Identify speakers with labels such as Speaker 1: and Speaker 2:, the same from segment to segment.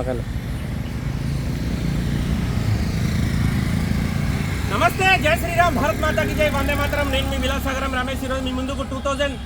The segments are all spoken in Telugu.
Speaker 1: పక్కన నమస్తే జై శ్రీరామ్ భారత్ మాతాకి జై. వందే మాత్రం. నేను మీ విలాసాగరం రమేష్ ఈరోజు మీ ముందుకు two thousand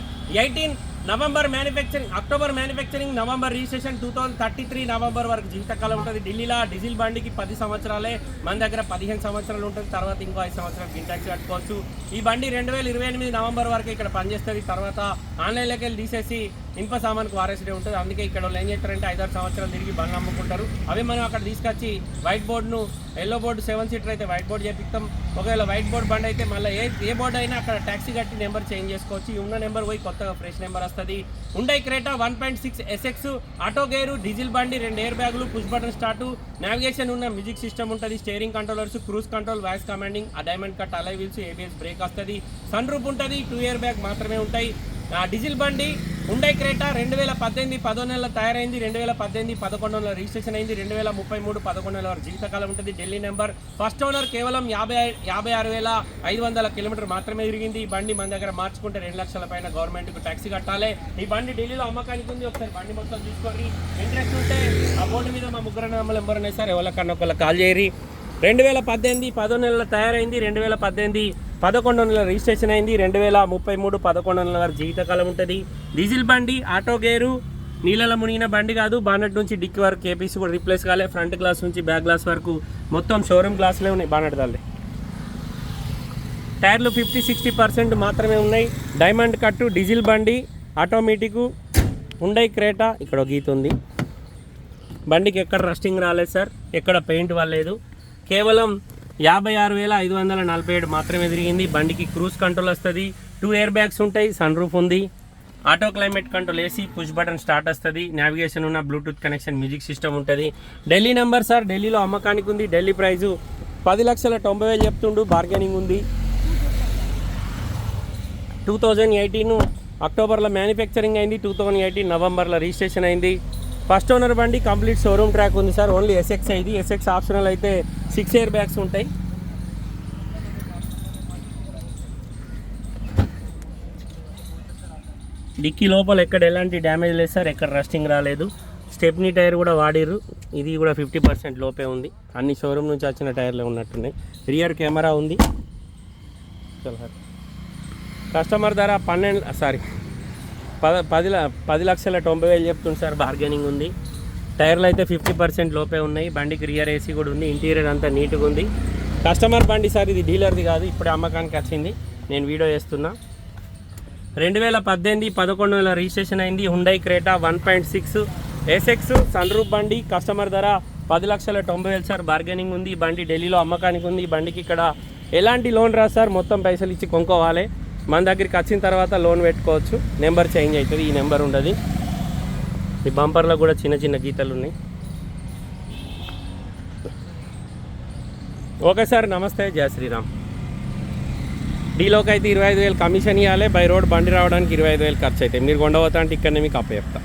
Speaker 1: eighteen November manufacturing October manufacturing November registration two thousand thirty three November వరకు జీవితకాలం ఉంటుంది. ఢిల్లీలో డీజిల్ బండికి పది సంవత్సరాలే మన దగ్గర పదిహేను సంవత్సరాలు ఉంటుంది. తర్వాత ఇంకో ఐదు సంవత్సరాలు బిన్ కట్టుకోవచ్చు. ఈ బండి రెండు వేల ఇరవై ఎనిమిది నవంబర్ వరకు ఇక్కడ పనిచేస్తుంది. తర్వాత ఆన్లైన్లోకి వెళ్ళి తీసేసి ఇనుప సామాన్కు వారేసిడే ఉంటుంది. అందుకే ఇక్కడ వాళ్ళు ఏం చేస్తారంటే ఐదారు సంవత్సరాలు తిరిగి బండ్లు అమ్ముకుంటారు. అవి మనం అక్కడ తీసుకొచ్చి వైట్ బోర్డును ఎల్లో బోర్డు సెవెన్ సీటర్ అయితే వైట్ బోర్డు చేపిస్తాం. ఒకవేళ వైట్ బోర్డు బండ్ అయితే మళ్ళీ ఏ ఏ బోర్డు అయినా అక్కడ ట్యాక్సీ కట్టి నెంబర్ చేంజ్ చేసుకోవచ్చు. ఈ ఉన్న నెంబర్ పోయి కొత్తగా ఫ్రెష్ నెంబర్ వస్తుంది. ఉండే Creta one point six SX auto gear diesel బండి రెండు ఎయిర్ బ్యాగులు పుష్ బటన్ స్టార్ట్ నావిగేషన్ ఉన్న మ్యూజిక్ సిస్టమ్ ఉంటుంది. Steering controllers cruise control voice commanding ఆ diamond cut alloy wheels ABS brake వస్తుంది. సన్ రూప్ ఉంటుంది. టూ ఇయర్ బ్యాగ్ మాత్రమే ఉంటాయి. డీజిల్ బండి ఉండే క్రేటా రెండు వేల పద్దెనిమిది పదో నెలల తయారైంది రెండు వేల పద్దెనిమిది పదకొండు నెలల రిజిస్ట్రేషన్ అయింది రెండు వేల ముప్పై మూడు పదకొండు నెలల వరకు జీవితకాలం ఉంటుంది. ఢిల్లీ నెంబర్. ఫస్ట్ ఓనర్ కేవలం యాభై యాభై ఆరు వేల ఐదు వందల కిలోమీటర్ మాత్రమే తిరిగింది. ఈ బండి మన దగ్గర మార్చుకుంటే రెండు లక్షల పైన గవర్నమెంట్కు ట్యాక్సీ కట్టాలి. ఈ బండి ఢిల్లీలో అమ్మకానికి ఉంది. ఒకసారి బండి మొత్తం చూసుకోండి. ఇంట్రెస్ట్ ఉంటే ఆ బోర్డు మీద మా ముగ్గురు నెంబర్ నెంబర్ ఉన్నాయి సార్ ఎవరికన్నా ఒకళ్ళ కాల్ చేయరి రెండు వేల పద్దెనిమిది పదో నెలల తయారైంది రెండు వేల పద్దెనిమిది పదకొండు వందల రిజిస్ట్రేషన్ అయింది. రెండు వేల ముప్పై మూడు పదకొండు వందల వరకు జీవితకాలం ఉంటుంది. డీజిల్ బండి ఆటో గేరు నీళ్ళలో మునిగిన బండి కాదు. బానట్ నుంచి డిక్కి వరకు కేపీసీ కూడా రీప్లేస్ కాలే. ఫ్రంట్ గ్లాస్ నుంచి బ్యాక్ గ్లాస్ వరకు మొత్తం షోరూమ్ గ్లాసులే ఉన్నాయి బానట్ దాల్లే టైర్లు ఫిఫ్టీ సిక్స్టీ పర్సెంట్ మాత్రమే ఉన్నాయి. డైమండ్ కట్టు డీజిల్ బండి ఆటోమేటిక్ ఉండై క్రేటా? ఇక్కడ ఒక గీత ఉంది. బండికి ఎక్కడ రస్టింగ్ రాలేదు సార్. ఎక్కడ పెయింట్ వాళ్ళలేదు. కేవలం యాభై ఆరు వేల ఐదు వందల నలభై ఏడు మాత్రమే తిరిగింది. బండికి క్రూజ్ కంట్రోల్ వస్తుంది. టూ ఎయిర్ బ్యాగ్స్ ఉంటాయి సన్ రూఫ్ ఉంది. Auto climate control AC push button start వస్తుంది. నావిగేషన్ ఉన్న బ్లూటూత్ కనెక్షన్ మ్యూజిక్ సిస్టమ్ ఉంటుంది. ఢిల్లీ నెంబర్ సార్ ఢిల్లీలో అమ్మకానికి ఉంది. ఢిల్లీ ప్రైజు పది లక్షల తొంభై వేలు చెప్తుండు. బార్గెనింగ్ ఉంది. టూ థౌజండ్ ఎయిటీన్ అక్టోబర్లో మ్యానుఫ్యాక్చరింగ్ అయింది. టూ థౌజండ్ ఎయిటీన్ నవంబర్లో రిజిస్ట్రేషన్ అయింది. ఫస్ట్ ఓనర్ బండి కంప్లీట్ షోరూమ్ ట్రాక్ ఉంది సార్ ఓన్లీ ఎస్ఎక్స్ ఇది ఎస్ఎక్స్ ఆప్షనల్ అయితే సిక్స్ ఇయర్ బ్యాగ్స్ ఉంటాయి. డిక్కీ లోపల ఎక్కడ ఎలాంటి డ్యామేజ్ లేదు సార్ ఎక్కడ రస్టింగ్ రాలేదు. స్టెప్నీ టైర్ కూడా వాడిర్రు. ఇది కూడా ఫిఫ్టీ పర్సెంట్ లోపే ఉంది. అన్ని షోరూమ్ నుంచి వచ్చిన టైర్లే ఉన్నట్టున్నాయి. రియర్ కెమెరా ఉంది. కస్టమర్ ధర పన్నెండు సారీ పద పది పది లక్షల తొంభై వేలు చెప్తుంది సార్ బార్గెనింగ్ ఉంది. టైర్లు అయితే ఫిఫ్టీ పర్సెంట్ లోపే ఉన్నాయి. బండికి రియర్ ఏసీ కూడా ఉంది. ఇంటీరియర్ అంతా నీట్గా ఉంది. కస్టమర్ బండి సార్ ఇది డీలర్ది కాదు. ఇప్పుడే అమ్మకానికి వచ్చింది. నేను వీడియో చేస్తున్నా. రెండు వేల పద్దెనిమిది పదకొండు వేల రిజిస్ట్రేషన్ అయింది. Hyundai Creta one point six SX sun roof బండి. కస్టమర్ ధర పది లక్షల తొంభై వేలు సార్. బార్గెనింగ్ ఉంది. బండి ఢిల్లీలో అమ్మకానికి ఉంది. బండికి ఇక్కడ ఎలాంటి లోన్ రా సార్. మొత్తం పైసలు ఇచ్చి కొనుక్కోవాలి. మన దగ్గరికి వచ్చిన తర్వాత లోన్ పెట్టుకోవచ్చు. నెంబర్ చేంజ్ అవుతుంది. ఈ నెంబర్ ఉండదు. ఈ బంపర్లో కూడా చిన్న చిన్న గీతలు ఉన్నాయి. ఓకే సార్ నమస్తే. జయ శ్రీరామ్. డీలోకి అయితే ఇరవై ఐదు వేలు కమిషన్ ఇవ్వాలి బై రోడ్ బండి రావడానికి ఇరవై ఐదు వేలు ఖర్చు అవుతాయి. మీరు కొండపోతా అంటే ఇక్కడనే మీకు అప్ప చెప్తా